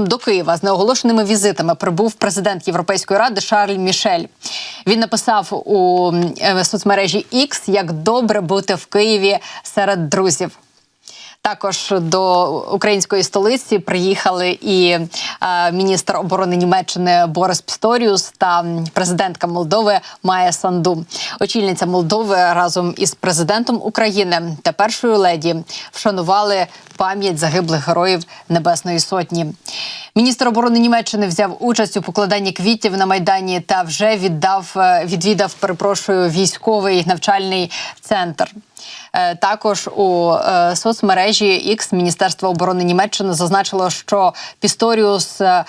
До Києва з неоголошеними візитами прибув президент Європейської ради Шарль Мішель. Він написав у е, соцмережі X, як добре бути в Києві серед друзів. Також до української столиці приїхали і е, міністр оборони Німеччини Борис Пісторіус та президентка Молдови Майя Санду. Очільниця Молдови разом із президентом України та першою леді вшанували пам'ять загиблих героїв Небесної Сотні. Міністр оборони Німеччини взяв участь у покладанні квітів на майдані та вже віддав е, відвідав. Перепрошую військовий навчальний центр. Е, Також у е, соцмережі X Міністерство оборони Німеччини зазначило, що Пісторіус е,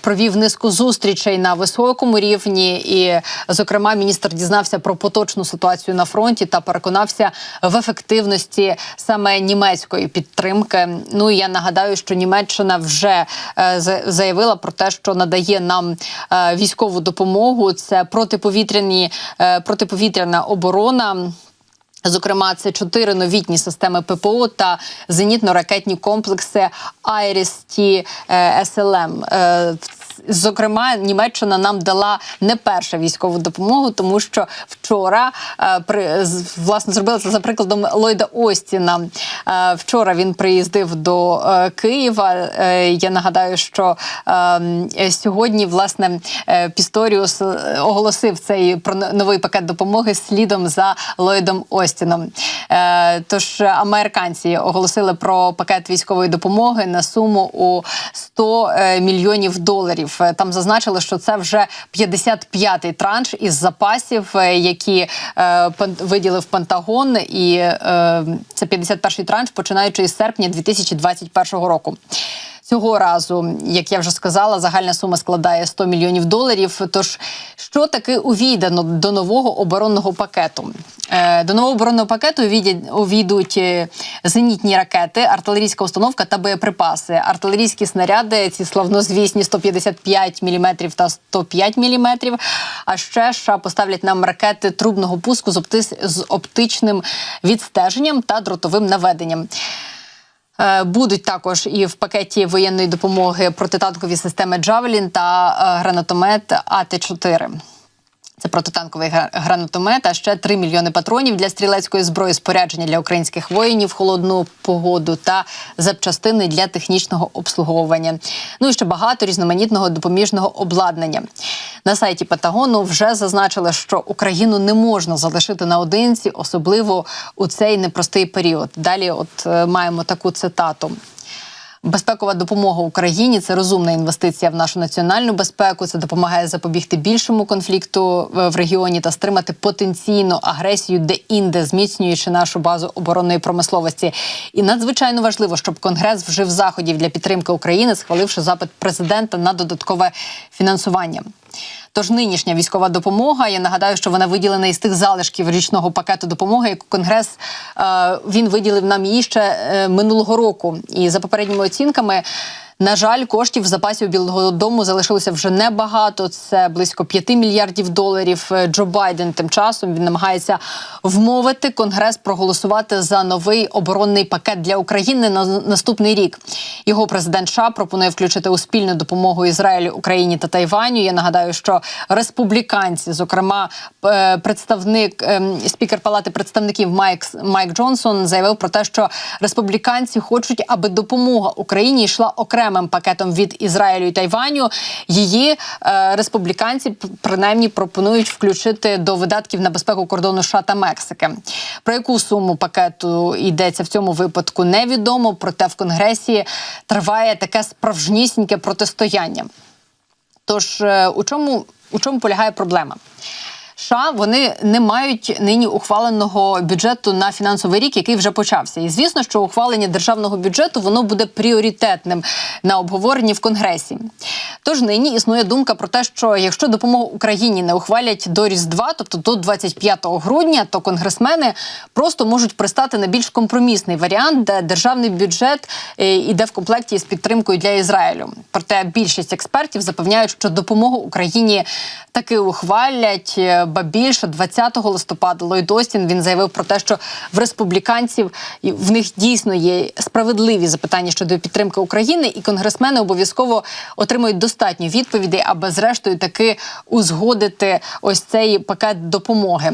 провів низку зустрічей на високому рівні, і, зокрема, міністр дізнався про поточну ситуацію на фронті та переконався в ефективності саме німецької підтримки. Ну і я нагадаю, що Німеччина вже заявила про те, що надає нам військову допомогу. Це протиповітряні протиповітряна оборона. Зокрема, це чотири новітні системи ППО та зенітно-ракетні комплекси Айрісті е, СЛМ. Зокрема, Німеччина нам дала не першу військову допомогу, тому що вчора е, при власне зробила це за прикладом Ллойда Остіна. Е, Вчора він приїздив до е, Києва. Я нагадаю, що е, сьогодні власне Пісторіус оголосив цей про новий пакет допомоги слідом за Ллойдом Остіном. Тож американці оголосили про пакет військової допомоги на суму у 100 е, мільйонів доларів. Е, Там зазначили, що це вже 55-й транш із запасів, е, які е, виділив Пентагон, і е, це 51-й транш, починаючи із серпня 2021 року. Цього разу, як я вже сказала, загальна сума складає 100 мільйонів доларів. Тож, що таки увійдено до нового оборонного пакету? Е, До нового оборонного пакету увійдуть е, зенітні ракети, артилерійська установка та боєприпаси. Артилерійські снаряди, ці славнозвісні 155 мм та 105 мм. А ще США поставлять нам ракети трубного пуску з, опти- з оптичним відстеженням та дротовим наведенням. Е, Будуть також і в пакеті воєнної допомоги протитанкові системи Джавелін та е, гранатомет АТ-4. Це протитанковий гранатомет, а ще 3 мільйони патронів для стрілецької зброї, спорядження для українських воїнів холодну погоду та запчастини для технічного обслуговування. Ну і ще багато різноманітного допоміжного обладнання. На сайті Пентагону вже зазначили, що Україну не можна залишити наодинці, особливо у цей непростий період. Далі, от е, маємо таку цитату. Безпекова допомога Україні це розумна інвестиція в нашу національну безпеку. Це допомагає запобігти більшому конфлікту в в регіоні та стримати потенційну агресію де-інде, зміцнюючи нашу базу оборонної промисловості. І надзвичайно важливо, щоб Конгрес вжив заходів для підтримки України, схваливши запит президента на додаткове фінансування. Тож нинішня військова допомога, я нагадаю, що вона виділена із тих залишків річного пакету допомоги, яку Конгрес е, він виділив нам її ще е, минулого року. І за попередніми оцінками. На жаль, коштів в запасі Білого Дому залишилося вже небагато. Це близько 5 мільярдів доларів. Е, Джо Байден тим часом він намагається вмовити Конгрес проголосувати за новий оборонний пакет для України на наступний рік. Його президент США пропонує включити у спільну допомогу Ізраїлю, Україні та Тайваню. Я нагадаю, що республіканці, зокрема, е, представник ем, спікер Палати представників Майк Майк Джонсон, заявив про те, що республіканці хочуть, аби допомога Україні йшла окремим пакетом від Ізраїлю і Тайваню. Її е, республіканці принаймні пропонують включити до видатків на безпеку кордону США та Мексики. Про яку суму пакету йдеться в цьому випадку, невідомо. Проте в конгресі триває таке справжнісіньке протистояння. Тож е, у чому, у чому полягає проблема? США вони не мають нині ухваленого бюджету на фінансовий рік, який вже почався. І звісно, що ухвалення державного бюджету воно буде пріоритетним на обговоренні в Конгресі. Тож нині існує думка про те, що якщо допомогу Україні не ухвалять до Різдва, тобто до 25 грудня, то конгресмени просто можуть пристати на більш компромісний варіант, де державний бюджет е, іде в комплекті з підтримкою для Ізраїлю. Проте більшість експертів запевняють, що допомогу Україні таки ухвалять, е, ба більше 20 листопада Ллойд Остін він заявив про те, що в республіканців в них дійсно є справедливі запитання щодо підтримки України, і конгресмени обов'язково отримують достатньо відповідей, аби зрештою таки узгодити ось цей пакет допомоги.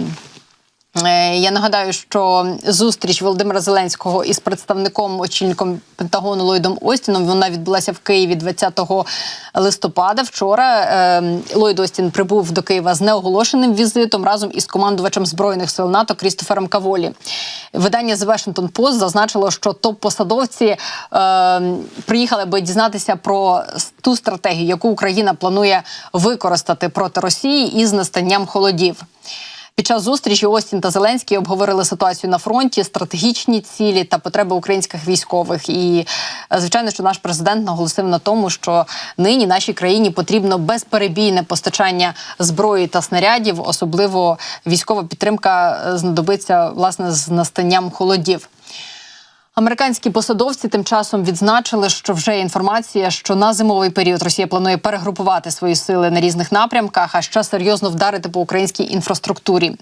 Е, Я нагадаю, що зустріч Володимира Зеленського із представником очільником Пентагону Ллойдом Остіном вона відбулася в Києві 20 листопада. Вчора е, Ллойд Остін прибув до Києва з неоголошеним візитом разом із командувачем збройних сил НАТО Крістофером Каволі. Видання The Washington Post зазначило, що топ-посадовці е, приїхали, аби дізнатися про ту стратегію, яку Україна планує використати проти Росії із настанням холодів. Під час зустрічі Остін та Зеленський обговорили ситуацію на фронті, стратегічні цілі та потреби українських військових. І е, звичайно, що наш президент наголосив на тому, що нині нашій країні потрібно безперебійне постачання зброї та снарядів, особливо військова підтримка е, знадобиться власне з настанням холодів. Американські посадовці тим часом відзначили, що вже є інформація, що на зимовий період Росія планує перегрупувати свої сили на різних напрямках, а ще серйозно вдарити по українській інфраструктурі.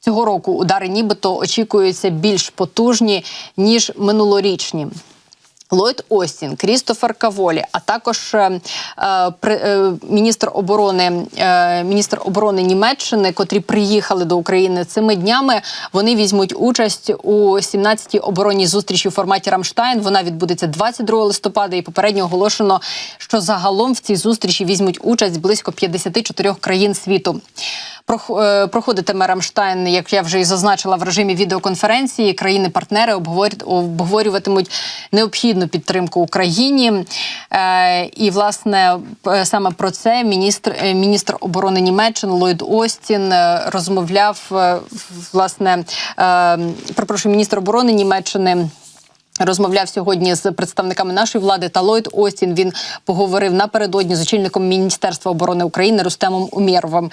Цього року удари нібито очікуються більш потужні ніж минулорічні. Ллойд Остін, Крістофер Каволі, а також е, е, е, міністр оборони е, міністр оборони Німеччини, котрі приїхали до України цими днями. Вони візьмуть участь у 17-й оборонній зустрічі у форматі Рамштайн. Вона відбудеться 22 листопада. І попередньо оголошено, що загалом в цій зустрічі візьмуть участь близько 54 країн світу. Е, Проходитиме Рамштайн, як я вже і зазначила в режимі відеоконференції. Країни-партнери обговорю- обговорюватимуть необхідну підтримку Україні. Е, І власне саме про це міністр е, міністр оборони Німеччини Ллойд Остін розмовляв власне. Перепрошую, міністр оборони Німеччини. Розмовляв сьогодні з представниками нашої влади та Ллойд Остін. Він поговорив напередодні з очільником Міністерства оборони України Рустемом Умєровим.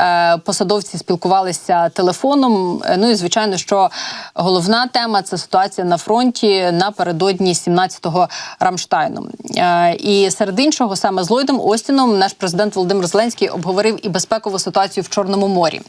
Е, Посадовці спілкувалися телефоном. Е, Ну і звичайно, що головна тема це ситуація на фронті напередодні 17-го Рамштайну. Е, І серед іншого, саме з Ллойдом Остіном, наш президент Володимир Зеленський обговорив і безпекову ситуацію в Чорному морі.